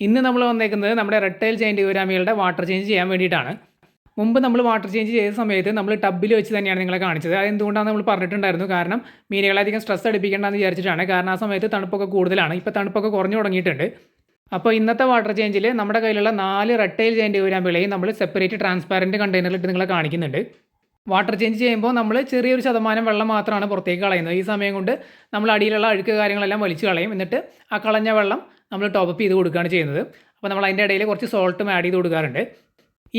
ഇന്ന് നമ്മൾ വന്നേക്കുന്നത് നമ്മുടെ റെട്ടൈൽ ജൈന്റ് ഗുരാമികളുടെ വാട്ടർ ചേഞ്ച് ചെയ്യാൻ വേണ്ടിയിട്ടാണ്. മുമ്പ് നമ്മൾ വാട്ടർ ചേഞ്ച് ചെയ്ത സമയത്ത് നമ്മൾ ടബിൽ വെച്ച് തന്നെയാണ് നിങ്ങളെ കാണിച്ചത്. അത് എന്തുകൊണ്ടാണ് നമ്മൾ പറഞ്ഞിട്ടുണ്ടായിരുന്നു. കാരണം മീനുകളെ അധികം സ്ട്രെസ് അടിപ്പിക്കേണ്ടെന്ന് വിചാരിച്ചിട്ടാണ്. കാരണം ആ സമയത്ത് തണുപ്പൊക്കെ കൂടുതലാണ്. ഇപ്പോൾ തണുപ്പൊക്കെ കുറഞ്ഞു തുടങ്ങിയിട്ടുണ്ട്. അപ്പോൾ ഇന്നത്തെ വാട്ടർ ചേഞ്ചിൽ നമ്മുടെ കയ്യിലുള്ള നാല് റെട്ടൈൽ ജൈന്റ് ഗുരാമികളെയും നമ്മൾ സെപ്പറേറ്റ് ട്രാൻസ്പാരന്റ് കണ്ടെയ്നറിലിട്ട് നിങ്ങളെ കാണിക്കുന്നുണ്ട്. വാട്ടർ ചേഞ്ച് ചെയ്യുമ്പോൾ നമ്മൾ ചെറിയൊരു ശതമാനം വെള്ളം മാത്രമാണ് പുറത്തേക്ക് കളയുന്നത്. ഈ സമയം കൊണ്ട് നമ്മൾ അടിയിലുള്ള അഴുക്ക് കാര്യങ്ങളെല്ലാം വലിച്ചു കളയും. എന്നിട്ട് ആ കളഞ്ഞ വെള്ളം നമ്മൾ ടോപ്പ് ചെയ്ത് കൊടുക്കുകയാണ് ചെയ്യുന്നത്. അപ്പോൾ നമ്മൾ അതിന്റെ ഇടയിൽ കുറച്ച് സോൾട്ടും ആഡ് ചെയ്ത് കൊടുക്കാറുണ്ട്.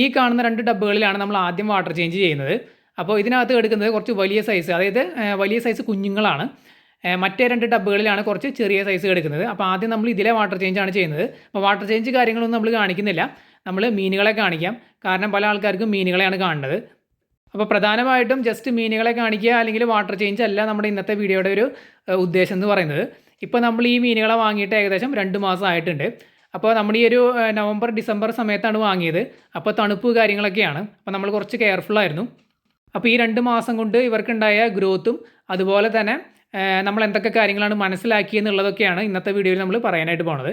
ഈ കാണുന്ന രണ്ട് ഡബ്ബുകളിലാണ് നമ്മൾ ആദ്യം വാട്ടർ ചേഞ്ച് ചെയ്യുന്നത്. അപ്പോൾ ഇതിനകത്ത് എടുക്കുന്നത് കുറച്ച് വലിയ സൈസ് അതായത് വലിയ സൈസ് കുഞ്ഞുങ്ങളാണ്. മറ്റേ രണ്ട് ഡബ്ബുകളിലാണ് കുറച്ച് ചെറിയ സൈസ് എടുക്കുന്നത്. അപ്പോൾ ആദ്യം നമ്മൾ ഇതിലെ വാട്ടർ ചേഞ്ച് ആണ് ചെയ്യുന്നത്. അപ്പോൾ വാട്ടർ ചേഞ്ച് കാര്യങ്ങളൊന്നും നമ്മൾ കാണിക്കുന്നില്ല. നമ്മൾ മീനുകളെ കാണിക്കാം. കാരണം പല ആൾക്കാർക്കും മീനുകളെയാണ് കാണുന്നത്. അപ്പോൾ പ്രധാനമായിട്ടും ജസ്റ്റ് മീനുകളെ കാണിക്കുക അല്ലെങ്കിൽ വാട്ടർ ചേഞ്ച് അല്ല നമ്മുടെ ഇന്നത്തെ വീഡിയോയുടെ ഒരു ഉദ്ദേശം എന്ന് പറയുന്നത്. ഇപ്പോൾ നമ്മൾ ഈ മീനുകളെ വാങ്ങിയിട്ട് ഏകദേശം രണ്ട് മാസം ആയിട്ടുണ്ട്. അപ്പോൾ നമ്മൾ ഈ ഒരു നവംബർ ഡിസംബർ സമയത്താണ് വാങ്ങിയത്. അപ്പോൾ തണുപ്പ് കാര്യങ്ങളൊക്കെയാണ്. അപ്പോൾ നമ്മൾ കുറച്ച് കെയർഫുൾ ആയിരുന്നു. അപ്പോൾ ഈ രണ്ട് മാസം കൊണ്ട് ഇവർക്കുണ്ടായ ഗ്രോത്തും അതുപോലെ തന്നെ നമ്മൾ എന്തൊക്കെ കാര്യങ്ങളാണ് മനസ്സിലാക്കിയെന്നുള്ളതൊക്കെയാണ് ഇന്നത്തെ വീഡിയോയിൽ നമ്മൾ പറയാനായിട്ട് പോണത്.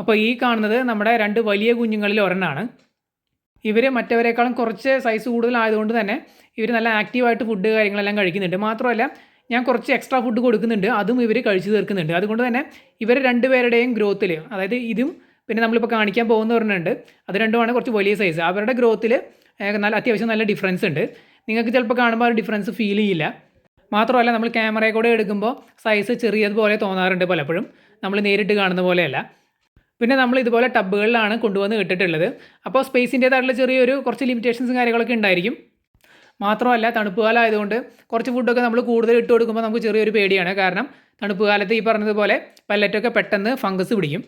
അപ്പോൾ ഈ കാണുന്നത് നമ്മുടെ രണ്ട് വലിയ കുഞ്ഞുങ്ങളിൽ ഒരെണ്ണമാണ് ഇവർ മറ്റവരെക്കാളും കുറച്ച് സൈസ് കൂടുതലായതുകൊണ്ട് തന്നെ ഇവർ നല്ല ആക്റ്റീവായിട്ട് ഫുഡ് കാര്യങ്ങളെല്ലാം കഴിക്കുന്നുണ്ട്. മാത്രമല്ല ഞാൻ കുറച്ച് എക്സ്ട്രാ ഫുഡ് കൊടുക്കുന്നുണ്ട്. അതും ഇവർ കഴിച്ചു തീർക്കുന്നുണ്ട്. അതുകൊണ്ട് തന്നെ ഇവർ രണ്ടുപേരുടെയും ഗ്രോത്തിൽ അതായത് ഇതും പിന്നെ നമ്മളിപ്പോൾ കാണിക്കാൻ പോകുന്ന പറഞ്ഞിട്ടുണ്ട് അത് രണ്ടുമാണ് കുറച്ച് വലിയ സൈസ് അവരുടെ ഗ്രോത്തിൽ നല്ല അത്യാവശ്യം നല്ല ഡിഫറൻസ് ഉണ്ട്. നിങ്ങൾക്ക് ചിലപ്പോൾ കാണുമ്പോൾ ആ ഒരു ഡിഫറൻസ് ഫീൽ ചെയ്യില്ല. മാത്രമല്ല നമ്മൾ ക്യാമറയെ കൂടെ എടുക്കുമ്പോൾ സൈസ് ചെറിയതുപോലെ തോന്നാറുണ്ട് പലപ്പോഴും. നമ്മൾ നേരിട്ട് കാണുന്ന പോലെയല്ല. പിന്നെ നമ്മൾ ഇതുപോലെ ടബുകളിലാണ് കൊണ്ടുവന്ന് ഇട്ടിട്ടുള്ളത്. അപ്പോൾ സ്പേസിന്റേതായിട്ടുള്ള ചെറിയൊരു കുറച്ച് ലിമിറ്റേഷൻസും കാര്യങ്ങളൊക്കെ ഉണ്ടായിരിക്കും. മാത്രമല്ല തണുപ്പ് കാലം ആയതുകൊണ്ട് കുറച്ച് ഫുഡൊക്കെ നമ്മൾ കൂടുതൽ ഇട്ട് കൊടുക്കുമ്പോൾ നമുക്ക് ചെറിയൊരു പേടിയാണ്. കാരണം തണുപ്പ് കാലത്ത് ഈ പറഞ്ഞതുപോലെ പല്ലറ്റൊക്കെ പെട്ടെന്ന് ഫംഗസ് പിടിക്കും.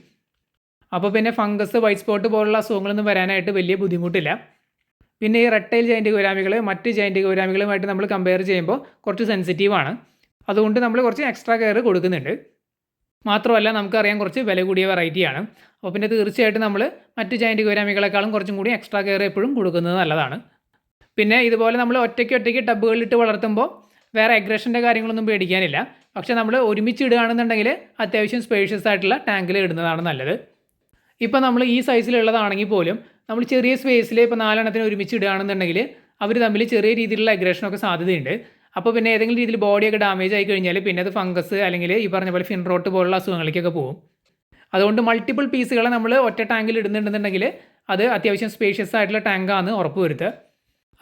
അപ്പോൾ പിന്നെ ഫംഗസ് വൈറ്റ് സ്പോട്ട് പോലുള്ള അസുഖങ്ങളൊന്നും വരാനായിട്ട് വലിയ ബുദ്ധിമുട്ടില്ല. പിന്നെ ഈ റെട്ടൈൽ ജൈന്റ് ഗൗരാമികൾ മറ്റ് ജൈന്റ് ഗൗരാമികളുമായിട്ട് നമ്മൾ കമ്പയർ ചെയ്യുമ്പോൾ കുറച്ച് സെൻസിറ്റീവാണ് അതുകൊണ്ട് നമ്മൾ കുറച്ച് എക്സ്ട്രാ കെയർ കൊടുക്കുന്നുണ്ട്. മാത്രമല്ല നമുക്കറിയാം കുറച്ച് വില കൂടിയ വെറൈറ്റിയാണ് അപ്പോൾ പിന്നെ തീർച്ചയായിട്ടും നമ്മൾ മറ്റ് ജൈന്റ് ഗൗരാമികളെക്കാളും കുറച്ചും കൂടി എക്സ്ട്രാ കെയർ എപ്പോഴും കൊടുക്കുന്നത് നല്ലതാണ്. പിന്നെ ഇതുപോലെ നമ്മൾ ഒറ്റയ്ക്ക് ഒറ്റയ്ക്ക് ടബുകളിലിട്ട് വളർത്തുമ്പോൾ വേറെ അഗ്രഷന്റെ കാര്യങ്ങളൊന്നും പേടിക്കാനില്ല. പക്ഷെ നമ്മൾ ഒരുമിച്ച് ഇടുകയാണെന്നുണ്ടെങ്കിൽ അത്യാവശ്യം സ്പേഷ്യസ് ആയിട്ടുള്ള ടാങ്കിൽ ഇടുന്നതാണ് നല്ലത്. ഇപ്പോൾ നമ്മൾ ഈ സൈസിലുള്ളതാണെങ്കിൽ പോലും നമ്മൾ ചെറിയ സ്പേസിൽ ഇപ്പോൾ നാലെണ്ണത്തിന് ഒരുമിച്ച് ഇടുകയാണെന്നുണ്ടെങ്കിൽ അവർ തമ്മിൽ ചെറിയ രീതിയിലുള്ള അഗ്രഷനൊക്കെ സാധ്യതയുണ്ട്. അപ്പോൾ പിന്നെ ഏതെങ്കിലും രീതിയിൽ ബോഡിയൊക്കെ ഡാമേജ് ആയി കഴിഞ്ഞാൽ പിന്നെ അത് ഫംഗസ് അല്ലെങ്കിൽ ഈ പറഞ്ഞ പോലെ ഫിൻറോട്ട് പോലുള്ള അസുഖങ്ങളിലേക്കൊക്കെ പോകും. അതുകൊണ്ട് മൾട്ടിപ്പിൾ പീസുകളെ നമ്മൾ ഒറ്റ ടാങ്കിൽ ഇടുന്നുണ്ടെന്നുണ്ടെങ്കിൽ അത് അത്യാവശ്യം സ്പേഷ്യസ് ആയിട്ടുള്ള ടാങ്കാണെന്ന് ഉറപ്പ് വരുത്തുക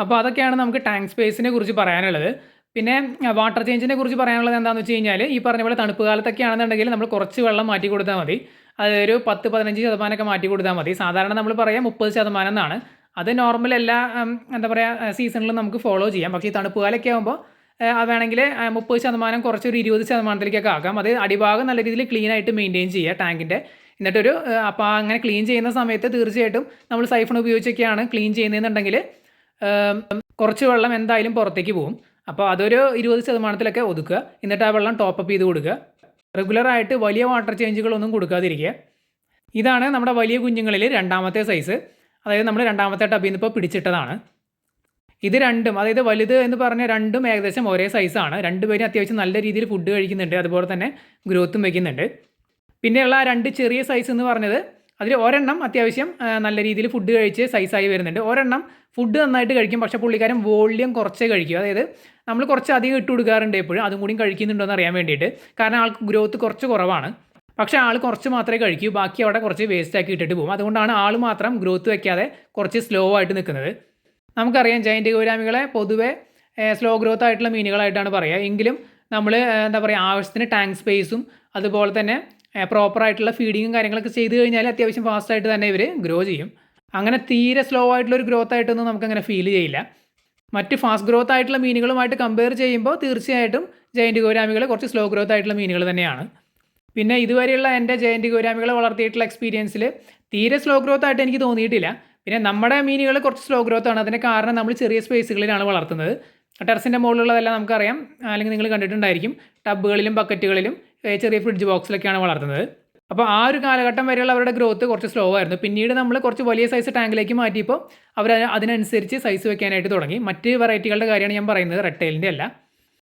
അപ്പോൾ അതൊക്കെയാണ് നമുക്ക് ടാങ്ക് സ്പേസിനെ കുറിച്ച് പറയാനുള്ളത്. പിന്നെ വാട്ടർ ചേഞ്ചിനെ കുറിച്ച് പറയാനുള്ളത് എന്താണെന്ന് വെച്ച് കഴിഞ്ഞാൽ ഈ പറഞ്ഞ പോലെ തണുപ്പ് കാലത്തൊക്കെ ആണെന്നുണ്ടെങ്കിൽ നമ്മൾ കുറച്ച് വെള്ളം മാറ്റി കൊടുത്താൽ മതി. അതൊരു പത്ത് പതിനഞ്ച് ശതമാനമൊക്കെ മാറ്റി കൊടുത്താൽ മതി. സാധാരണ നമ്മൾ പറയാം മുപ്പത് ശതമാനം എന്നാണ്. അത് നോർമൽ എല്ലാ എന്താ പറയുക സീസണിലും നമുക്ക് ഫോളോ ചെയ്യാം. പക്ഷേ ഈ തണുപ്പ് കാലമൊക്കെ ആകുമ്പോൾ വേണമെങ്കിൽ മുപ്പത് ശതമാനം കുറച്ചൊരു ഇരുപത് ശതമാനത്തിലേക്കൊക്കെ ആക്കാം. അത് അടിഭാഗം നല്ല രീതിയിൽ ക്ലീൻ ആയിട്ട് മെയിന്റെയിൻ ചെയ്യുക ടാങ്കിന്റെ എന്നിട്ടൊരു അപ്പോൾ അങ്ങനെ ക്ലീൻ ചെയ്യുന്ന സമയത്ത് തീർച്ചയായിട്ടും നമ്മൾ സൈഫൺ ഉപയോഗിച്ചൊക്കെയാണ് ക്ലീൻ ചെയ്യുന്നതെന്നുണ്ടെങ്കിൽ കുറച്ച് വെള്ളം എന്തായാലും പുറത്തേക്ക് പോകും അപ്പോൾ അതൊരു ഇരുപത് ശതമാനത്തിലൊക്കെ ഒതുക്കുക. എന്നിട്ട് ആ വെള്ളം ടോപ്പപ്പ് ചെയ്ത് കൊടുക്കുക. റെഗുലറായിട്ട് വലിയ വാട്ടർ ചേഞ്ചുകളൊന്നും കൊടുക്കാതിരിക്കുക. ഇതാണ് നമ്മുടെ വലിയ കുഞ്ഞുങ്ങളിൽ രണ്ടാമത്തെ സൈസ് അതായത് നമ്മൾ രണ്ടാമത്തെ ടബിൽ നിന്ന് ഇപ്പോൾ പിടിച്ചിട്ടതാണ്. ഇത് രണ്ടും അതായത് വലുത് എന്ന് പറഞ്ഞ രണ്ടും ഏകദേശം ഒരേ സൈസാണ് രണ്ടുപേരും അത്യാവശ്യം നല്ല രീതിയിൽ ഫുഡ് കഴിക്കുന്നുണ്ട്. അതുപോലെ തന്നെ ഗ്രോത്തും വയ്ക്കുന്നുണ്ട് പിന്നെയുള്ള രണ്ട് ചെറിയ സൈസ് എന്ന് പറഞ്ഞത് അതിൽ ഒരെണ്ണം അത്യാവശ്യം നല്ല രീതിയിൽ ഫുഡ് കഴിച്ച് സൈസായി വരുന്നുണ്ട്. ഒരെണ്ണം ഫുഡ് നന്നായിട്ട് കഴിക്കും. പക്ഷേ പുള്ളിക്കാരൻ വോള്യം കുറച്ചേ കഴിക്കും. അതായത് നമ്മൾ കുറച്ച് അധികം ഇട്ട് കൊടുക്കാറുണ്ട് എപ്പോഴും. അതും കൂടി കഴിക്കുന്നുണ്ടോ എന്ന് അറിയാൻ വേണ്ടിയിട്ട്. കാരണം ആൾക്ക് ഗ്രോത്ത് കുറച്ച് കുറവാണ്. പക്ഷേ ആൾ കുറച്ച് മാത്രമേ കഴിക്കൂ. ബാക്കി അവിടെ കുറച്ച് വേസ്റ്റ് ആക്കി ഇട്ടിട്ട് പോകും. അതുകൊണ്ടാണ് ആൾ മാത്രം ഗ്രോത്ത് വെക്കാതെ കുറച്ച് സ്ലോ ആയിട്ട് നിൽക്കുന്നത്. നമുക്കറിയാം ജൈന്റ് ഗൗരാമികളെ പൊതുവേ സ്ലോ ഗ്രോത്ത് ആയിട്ടുള്ള മീനുകളായിട്ടാണ് പറയുക. എങ്കിലും നമ്മൾ എന്താ പറയുക ആവശ്യത്തിന് ടാങ്ക് സ്പേസും അതുപോലെ തന്നെ പ്രോപ്പറായിട്ടുള്ള ഫീഡിങ്ങും കാര്യങ്ങളൊക്കെ ചെയ്ത് കഴിഞ്ഞാൽ അത്യാവശ്യം ഫാസ്റ്റായിട്ട് തന്നെ ഇവർ ഗ്രോ ചെയ്യും. അങ്ങനെ തീരെ സ്ലോ ആയിട്ടുള്ള ഒരു ഗ്രോത്ത് ആയിട്ടൊന്നും നമുക്കങ്ങനെ ഫീൽ ചെയ്യില്ല. മറ്റ് ഫാസ്റ്റ് ഗ്രോത്ത് ആയിട്ടുള്ള മീനുകളുമായിട്ട് കമ്പയർ ചെയ്യുമ്പോൾ തീർച്ചയായിട്ടും ജയന്റ് ഗോരാമികൾ കുറച്ച് സ്ലോ ഗ്രോത്ത് ആയിട്ടുള്ള മീനുകൾ തന്നെയാണ്. പിന്നെ ഇതുവരെയുള്ള എന്റെ ജയന്റ് ഗോരാമികളെ വളർത്തിയിട്ടുള്ള എക്സ്പീരിയൻസിൽ തീരെ സ്ലോ ഗ്രോത്ത് ആയിട്ട് എനിക്ക് തോന്നിയിട്ടില്ല. പിന്നെ നമ്മുടെ മീനുകൾ കുറച്ച് സ്ലോ ഗ്രോത്ത് ആണ്. അതിന് കാരണം നമ്മൾ ചെറിയ സ്പേസുകളിലാണ് വളർത്തുന്നത്. ടെറസിന്റെ മുകളിലുള്ളതെല്ലാം നമുക്കറിയാം. അല്ലെങ്കിൽ നിങ്ങൾ കണ്ടിട്ടുണ്ടായിരിക്കും. ടബുകളിലും ബക്കറ്റുകളിലും ചെറിയ ഫ്രിഡ്ജ് ബോക്സിലൊക്കെയാണ് വളർത്തുന്നത്. അപ്പോൾ ആ ഒരു കാലഘട്ടം വരെയുള്ള അവരുടെ ഗ്രോത്ത് കുറച്ച് സ്ലോ ആയിരുന്നു. പിന്നീട് നമ്മൾ കുറച്ച് വലിയ സൈസ് ടാങ്കിലേക്ക് മാറ്റിയപ്പോൾ അവർ അതിനനുസരിച്ച് സൈസ് വെക്കാനായിട്ട് തുടങ്ങി. മറ്റ് വെറൈറ്റികളുടെ കാര്യമാണ് ഞാൻ പറയുന്നത്. റെട്ടൈലിന്റെ അല്ല.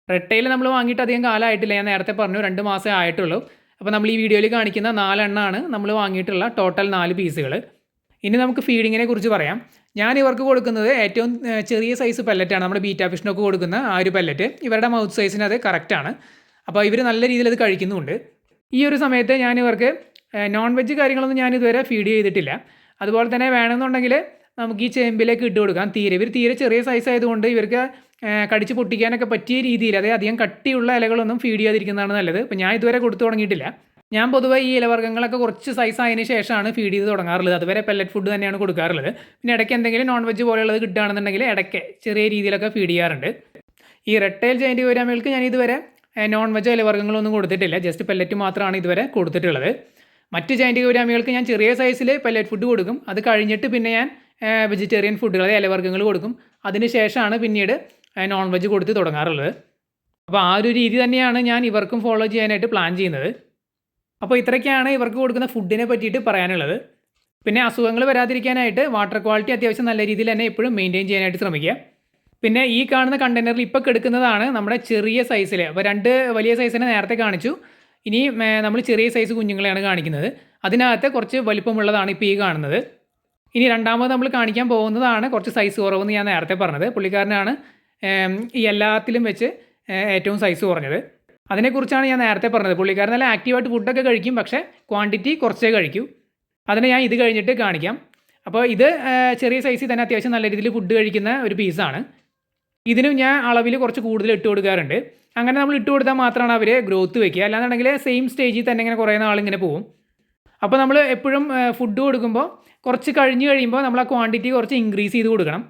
റെട്ടൈൽ നമ്മൾ വാങ്ങിയിട്ട് അധികം കാലമായിട്ടില്ല. ഞാൻ നേരത്തെ പറഞ്ഞു രണ്ട് മാസമേ ആയിട്ടുള്ളൂ. അപ്പോൾ നമ്മൾ ഈ വീഡിയോയിൽ കാണിക്കുന്ന നാലെണ്ണമാണ് നമ്മൾ വാങ്ങിയിട്ടുള്ള ടോട്ടൽ നാല് പീസുകൾ ഇനി നമുക്ക് ഫീഡിങ്ങിനെ കുറിച്ച് പറയാം. ഞാൻ ഇവർക്ക് കൊടുക്കുന്നത് ഏറ്റവും ചെറിയ സൈസ് പെല്ലറ്റാണ് നമ്മുടെ ബീറ്റാ ഫിഷിനൊക്കെ കൊടുക്കുന്ന ആ ഒരു പെല്ലറ്റ് ഇവരുടെ മൗത്ത് സൈസിന് അത് കറക്റ്റാണ് അപ്പോൾ ഇവർ നല്ല രീതിയിൽ അത് കഴിക്കുന്നുമുണ്ട് ഈ ഒരു സമയത്ത് ഞാൻ ഇവർക്ക് നോൺ വെജ് കാര്യങ്ങളൊന്നും ഞാൻ ഇതുവരെ ഫീഡ് ചെയ്തിട്ടില്ല. അതുപോലെ തന്നെ വേണമെന്നുണ്ടെങ്കിൽ നമുക്ക് ഈ ചേമ്പിലേക്ക് ഇട്ട് കൊടുക്കാം. തീരെ ഇവർ തീരെ ചെറിയ സൈസ് ആയതുകൊണ്ട് ഇവർക്ക് കടിച്ച് പൊട്ടിക്കാനൊക്കെ പറ്റിയ രീതിയിൽ അതായത് അധികം കട്ടിയുള്ള ഇലകളൊന്നും ഫീഡ് ചെയ്യാതിരിക്കുന്നതാണ് നല്ലത്. അപ്പോൾ ഞാൻ ഇതുവരെ കൊടുത്തു തുടങ്ങിയിട്ടില്ല. ഞാൻ പൊതുവേ ഈ ഇലവർഗങ്ങളൊക്കെ കുറച്ച് സൈസ് ആയതിനു ശേഷമാണ് ഫീഡ് ചെയ്ത് തുടങ്ങാറുള്ളത്. അതുവരെ പെല്ലറ്റ് ഫുഡ് തന്നെയാണ് കൊടുക്കാറുള്ളത്. പിന്നെ ഇടയ്ക്ക് എന്തെങ്കിലും നോൺ വെജ് പോലെയുള്ളത് കിട്ടുകയാണെന്നുണ്ടെങ്കിൽ ഇടയ്ക്ക് ചെറിയ രീതിയിലൊക്കെ ഫീഡ് ചെയ്യാറുണ്ട്. ഈ റെട്ടൈൽ ജയന്റ് കോരാമകൾക്ക് ഞാൻ ഇതുവരെ നോൺ വെജ് ഇലവർഗങ്ങളൊന്നും കൊടുത്തിട്ടില്ല. ജസ്റ്റ് പെല്ലറ്റ് മാത്രമാണ് ഇതുവരെ കൊടുത്തിട്ടുള്ളത്. മറ്റ് ജയന്റ് ഗൗരാമികൾക്ക് ഞാൻ ചെറിയ സൈസിൽ പെല്ലറ്റ് ഫുഡ് കൊടുക്കും. അത് കഴിഞ്ഞിട്ട് പിന്നെ ഞാൻ വെജിറ്റേറിയൻ ഫുഡുകൾ ഇലവർഗങ്ങൾ കൊടുക്കും. അതിന് ശേഷമാണ് പിന്നീട് നോൺ വെജ് കൊടുത്ത് തുടങ്ങാറുള്ളത്. അപ്പോൾ ആ ഒരു രീതി തന്നെയാണ് ഞാൻ ഇവർക്കും ഫോളോ ചെയ്യാനായിട്ട് പ്ലാൻ ചെയ്യുന്നത്. അപ്പോൾ ഇത്രയ്ക്കാണ് ഇവർക്ക് കൊടുക്കുന്ന ഫുഡിനെ പറ്റിയിട്ട് പറയാനുള്ളത്. പിന്നെ അസുഖങ്ങൾ വരാതിരിക്കാനായിട്ട് വാട്ടർ ക്വാളിറ്റി അത്യാവശ്യം നല്ല രീതിയിൽ തന്നെ എപ്പോഴും മെയിന്റെയിൻ ചെയ്യാനായിട്ട് ശ്രമിക്കുക. പിന്നെ ഈ കാണുന്ന കണ്ടെയ്നറിൽ ഇപ്പോൾ എടുക്കുന്നതാണ് നമ്മുടെ ചെറിയ സൈസിൽ അപ്പോൾ രണ്ട് വലിയ സൈസിനെ നേരത്തെ കാണിച്ചു. ഇനി നമ്മൾ ചെറിയ സൈസ് കുഞ്ഞുങ്ങളെയാണ് കാണിക്കുന്നത്. അതിനകത്ത് കുറച്ച് വലിപ്പമുള്ളതാണ് ഇപ്പോൾ ഈ കാണുന്നത്. ഇനി രണ്ടാമത് നമ്മൾ കാണിക്കാൻ പോകുന്നതാണ് കുറച്ച് സൈസ് കുറവെന്ന് ഞാൻ നേരത്തെ പറഞ്ഞത്. പുള്ളിക്കാരനാണ് ഈ എല്ലാത്തിലും വെച്ച് ഏറ്റവും സൈസ് കുറഞ്ഞത്. അതിനെക്കുറിച്ചാണ് ഞാൻ നേരത്തെ പറഞ്ഞത്. പുള്ളിക്കാരൻ നല്ല ആക്റ്റീവായിട്ട് ഫുഡൊക്കെ കഴിക്കും പക്ഷേ ക്വാണ്ടിറ്റി കുറച്ചേ കഴിക്കൂ. അതിനെ ഞാൻ ഇത് കഴിഞ്ഞിട്ട് കാണിക്കാം. അപ്പോൾ ഇത് ചെറിയ സൈസിൽ തന്നെ അത്യാവശ്യം നല്ല രീതിയിൽ ഫുഡ് കഴിക്കുന്ന ഒരു പീസാണ് ഇതിനും ഞാൻ അളവിൽ കുറച്ച് കൂടുതൽ ഇട്ട് കൊടുക്കാറുണ്ട്. അങ്ങനെ നമ്മൾ ഇട്ട് കൊടുത്താൽ മാത്രമാണ് അവർ ഗ്രോത്ത് വയ്ക്കുക അല്ലാന്നുണ്ടെങ്കിൽ സെയിം സ്റ്റേജിൽ തന്നെ ഇങ്ങനെ കുറേ നാളിങ്ങനെ പോകും. അപ്പോൾ നമ്മൾ എപ്പോഴും ഫുഡ് കൊടുക്കുമ്പോൾ കുറച്ച് കഴിഞ്ഞ് കഴിയുമ്പോൾ നമ്മൾ ആ ക്വാണ്ടിറ്റി കുറച്ച് ഇൻക്രീസ് ചെയ്ത് കൊടുക്കണം.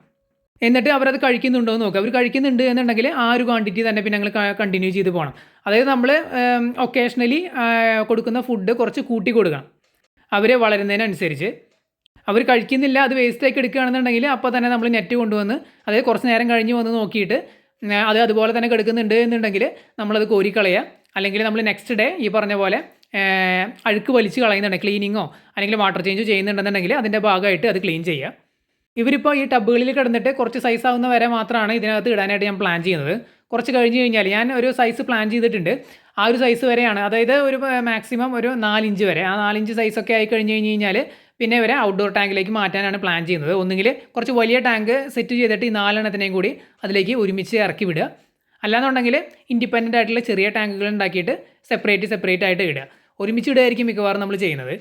എന്നിട്ട് അവരത് കഴിക്കുന്നുണ്ടോ എന്ന് നോക്കുക. അവർ കഴിക്കുന്നുണ്ട് എന്നുണ്ടെങ്കിൽ ആ ഒരു ക്വാണ്ടിറ്റി തന്നെ പിന്നെ ഞങ്ങൾ കണ്ടിന്യൂ ചെയ്ത് പോകണം. അതായത് നമ്മൾ ഒക്കേഷണലി കൊടുക്കുന്ന ഫുഡ് കുറച്ച് കൂട്ടി കൊടുക്കണം. അവർ വളരുന്നതിനനുസരിച്ച്. അവർ കഴിക്കുന്നില്ല അത് വേസ്റ്റാക്കി എടുക്കുകയാണെന്നുണ്ടെങ്കിൽ അപ്പോൾ തന്നെ നമ്മൾ നെറ്റ് കൊണ്ടുവന്ന് അതായത് കുറച്ച് നേരം കഴിഞ്ഞ് വന്ന് നോക്കിയിട്ട് അത് അതുപോലെ തന്നെ കിടക്കുന്നുണ്ട് എന്നുണ്ടെങ്കിൽ നമ്മളത് കോരിക്കളയുക. അല്ലെങ്കിൽ നമ്മൾ നെക്സ്റ്റ് ഡേ ഈ പറഞ്ഞ പോലെ അഴുക്ക് വലിച്ച് കളയുന്നുണ്ട് ക്ലീനിങ്ങോ അല്ലെങ്കിൽ വാട്ടർ ചേഞ്ചോ ചെയ്യുന്നുണ്ടെന്നുണ്ടെങ്കിൽ അതിന്റെ ഭാഗമായിട്ട് അത് ക്ലീൻ ചെയ്യുക. ഇവരിപ്പോൾ ഈ ടബുകളിൽ കിടന്നിട്ട് കുറച്ച് സൈസ് ആവുന്ന വരെ മാത്രമാണ് ഇതിനകത്ത് ഇടാനായിട്ട് ഞാൻ പ്ലാൻ ചെയ്യുന്നത്. കുറച്ച് കഴിഞ്ഞ് കഴിഞ്ഞാൽ ഞാൻ ഒരു സൈസ് പ്ലാൻ ചെയ്തിട്ടുണ്ട്. ആ ഒരു സൈസ് വരെയാണ്. അതായത് ഒരു മാക്സിമം ഒരു നാലിഞ്ച് വരെ. ആ നാലിഞ്ച് സൈസൊക്കെ ആയി കഴിഞ്ഞ് കഴിഞ്ഞ് കഴിഞ്ഞാൽ പിന്നെ ഇവരെ ഔട്ട്ഡോർ ടാങ്കിലേക്ക് മാറ്റാനാണ് പ്ലാൻ ചെയ്യുന്നത്. ഒന്നുകിൽ കുറച്ച് വലിയ ടാങ്ക് സെറ്റ് ചെയ്തിട്ട് ഈ നാലെണ്ണത്തിനെയും കൂടി അതിലേക്ക് ഒരുമിച്ച് ഇറക്കി വിടുക. അല്ലാന്നുണ്ടെങ്കിൽ ഇൻഡിപെൻഡന്റ് ആയിട്ടുള്ള ചെറിയ ടാങ്കുകൾ ഉണ്ടാക്കിയിട്ട് സെപ്പറേറ്റ് സെപ്പറേറ്റ് ആയിട്ട് ഇടുക. ഒരുമിച്ച് ഇടുകയായിരിക്കും മിക്കവാറും നമ്മൾ ചെയ്യുന്നത്.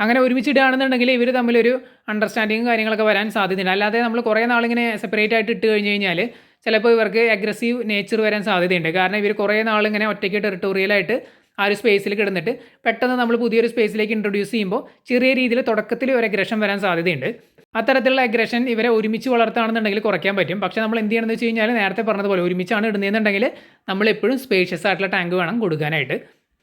അങ്ങനെ ഒരുമിച്ച് ഇടുകയാണെന്നുണ്ടെങ്കിൽ ഇവർ തമ്മിലൊരു അണ്ടർസ്റ്റാൻഡിങ്ങും കാര്യങ്ങളൊക്കെ വരാൻ സാധ്യതയുണ്ട് അല്ലാതെ നമ്മൾ കുറേ നാളിങ്ങനെ സെപ്പറേറ്റ് ആയിട്ട് ഇട്ട് കഴിഞ്ഞ് കഴിഞ്ഞാൽ ചിലപ്പോൾ ഇവർക്ക് അഗ്രസീവ് നേച്ചർ വരാൻ സാധ്യതയുണ്ട്. കാരണം ഇവർ കുറേ നാളിങ്ങനെ ഒറ്റയ്ക്ക് ടെറിട്ടോറിയലായിട്ട് ആ ഒരു സ്പേസിൽ കിടന്നിട്ട് പെട്ടെന്ന് നമ്മൾ പുതിയൊരു സ്പേസിലേക്ക് ഇൻട്രൊഡ്യൂസ് ചെയ്യുമ്പോൾ ചെറിയ രീതിയിൽ തുടക്കത്തിൽ ഒരു അഗ്രഷൻ വരാൻ സാധ്യതയുണ്ട്. അത്തരത്തിലുള്ള അഗ്രഷൻ ഇവരെ ഒരുമിച്ച് വളർത്തുകയാണെന്നുണ്ടെങ്കിൽ കുറയ്ക്കാൻ പറ്റും. പക്ഷേ നമ്മൾ എന്ത് ചെയ്യണമെന്ന് വെച്ച് കഴിഞ്ഞാൽ നേരത്തെ പറഞ്ഞതുപോലെ ഒരുമിച്ചാണ് ഇടുന്നതെന്നുണ്ടെങ്കിൽ നമ്മൾ എപ്പോഴും സ്പേഷ്യസ് ആയിട്ടുള്ള ടാങ്ക് വേണം കൊടുക്കാനായിട്ട്.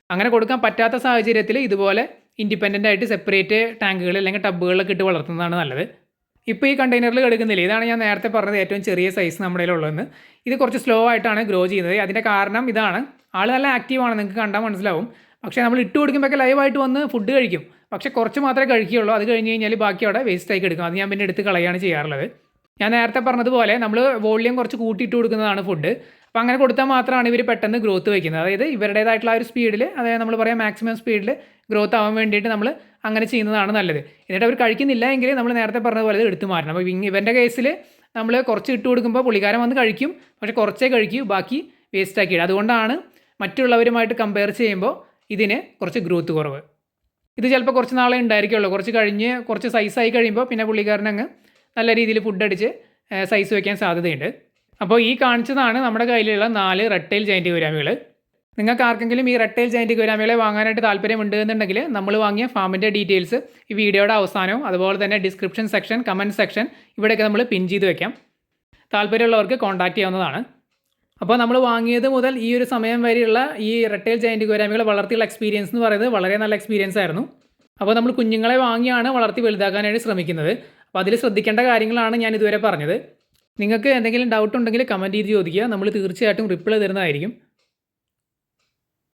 അങ്ങനെ കൊടുക്കാൻ പറ്റാത്ത സാഹചര്യത്തിൽ ഇതുപോലെ ഇൻഡിപെൻഡന്റ് ആയിട്ട് സെപ്പറേറ്റ് ടാങ്കുകൾ അല്ലെങ്കിൽ ടബുകളിലൊക്കെ ഇട്ട് വളർത്തുന്നതാണ് നല്ലത്. ഇപ്പോൾ ഈ കണ്ടെയ്നറിൽ കിടക്കുന്നില്ല? ഇതാണ് ഞാൻ നേരത്തെ പറഞ്ഞത് ഏറ്റവും ചെറിയ സൈസ് നമ്മുടെ ഉള്ളതെന്ന് ഇത് കുറച്ച് സ്ലോ ആയിട്ടാണ് ഗ്രോ ചെയ്യുന്നത്. അതിന്റെ കാരണം ഇതാണ്. ആൾ നല്ല ആക്റ്റീവാണ് നിങ്ങൾക്ക് കണ്ടാൽ മനസ്സിലാവും. പക്ഷേ നമ്മൾ ഇട്ട് കൊടുക്കുമ്പോഴൊക്കെ ലൈവായിട്ട് വന്ന് ഫുഡ് കഴിക്കും. പക്ഷേ കുറച്ച് മാത്രമേ കഴിക്കുകയുള്ളൂ. അത് കഴിഞ്ഞ് കഴിഞ്ഞാൽ ബാക്കി അവിടെ വേസ്റ്റ് ആയി എടുക്കും അത് ഞാൻ പിന്നെ എടുത്ത് കളയാണ് ചെയ്യാറുള്ളത്. ഞാൻ നേരത്തെ പറഞ്ഞതുപോലെ നമ്മൾ വോളിയം കുറച്ച് കൂട്ടിയിട്ട് കൊടുക്കുന്നതാണ് ഫുഡ് അപ്പോൾ അങ്ങനെ കൊടുത്താൽ മാത്രമാണ് ഇവർ പെട്ടെന്ന് ഗ്രോത്ത് വയ്ക്കുന്നത്. അതായത് ഇവരുടേതായിട്ടുള്ള ഒരു സ്പീഡിൽ അതായത് നമ്മൾ പറയാം മാക്സിമം സ്പീഡിൽ ഗ്രോത്ത് ആവാൻ വേണ്ടിയിട്ട് നമ്മൾ അങ്ങനെ ചെയ്യുന്നതാണ് നല്ലത്. എന്നിട്ട് അവർ കഴിക്കുന്നില്ല എങ്കിൽ നമ്മൾ നേരത്തെ പറഞ്ഞ പോലെ എടുത്തു മാറ്റണം. അപ്പോൾ ഇവ- ഇവന്റെ കേസിൽ നമ്മൾ കുറച്ച് ഇട്ട് കൊടുക്കുമ്പോൾ പുള്ളിക്കാരൻ വന്ന് കഴിക്കും. പക്ഷേ കുറച്ചേ കഴിക്കൂ ബാക്കി വേസ്റ്റ് ആക്കി ഇടും അതുകൊണ്ടാണ് മറ്റുള്ളവരുമായിട്ട് കമ്പയർ ചെയ്യുമ്പോൾ ഇതിന് കുറച്ച് ഗ്രോത്ത് കുറവ്. ഇത് ചിലപ്പോൾ കുറച്ച് നാളെ ഉണ്ടായിരിക്കുള്ളൂ. കുറച്ച് കഴിഞ്ഞ് കുറച്ച് സൈസായി കഴിയുമ്പോൾ പിന്നെ പുള്ളിക്കാരനങ്ങ് നല്ല രീതിയിൽ ഫുഡ് അടിച്ച് സൈസ് വയ്ക്കാൻ സാധ്യതയുണ്ട്. അപ്പോൾ ഈ കാണിച്ചതാണ് നമ്മുടെ കയ്യിലുള്ള നാല് റെട്ടൈൽ ജൈന്റ് ഗുരാമികൾ നിങ്ങൾക്ക് ആർക്കെങ്കിലും ഈ റെട്ടൈൽ ജൈന്റ് ഗുരാമികളെ വാങ്ങാനായിട്ട് താല്പര്യമുണ്ട് എന്നുണ്ടെങ്കിൽ നമ്മൾ വാങ്ങിയ ഫാമിന്റെ ഡീറ്റെയിൽസ് ഈ വീഡിയോയുടെ അവസാനവും അതുപോലെ തന്നെ ഡിസ്ക്രിപ്ഷൻ സെക്ഷൻ കമന്റ് സെക്ഷൻ ഇവിടെയൊക്കെ നമ്മൾ പിൻ ചെയ്ത് വെക്കാം. താല്പര്യമുള്ളവർക്ക് കോൺടാക്ട് ചെയ്യാവുന്നതാണ്. അപ്പോൾ നമ്മൾ വാങ്ങിയത് മുതൽ ഈ ഒരു സമയം വരെയുള്ള ഈ റെട്ടൈൽ ജയന്റ് ഗോരാമികളെ വളർത്തിയുള്ള എക്സ്പീരിയൻസ് എന്ന് പറയുന്നത് വളരെ നല്ല എക്സ്പീരിയൻസ് ആയിരുന്നു. അപ്പോൾ നമ്മൾ കുഞ്ഞുങ്ങളെ വാങ്ങിയാണ് വളർത്തി വലുതാക്കാനായിട്ട് ശ്രമിക്കുന്നത്. അപ്പോൾ അതിൽ ശ്രദ്ധിക്കേണ്ട കാര്യങ്ങളാണ് ഞാൻ ഇതുവരെ പറഞ്ഞത്. നിങ്ങൾക്ക് എന്തെങ്കിലും ഡൗട്ട് ഉണ്ടെങ്കിൽ കമന്റ് ചെയ്ത് ചോദിക്കുക. നമ്മൾ തീർച്ചയായിട്ടും റിപ്ലൈ തരുന്നതായിരിക്കും.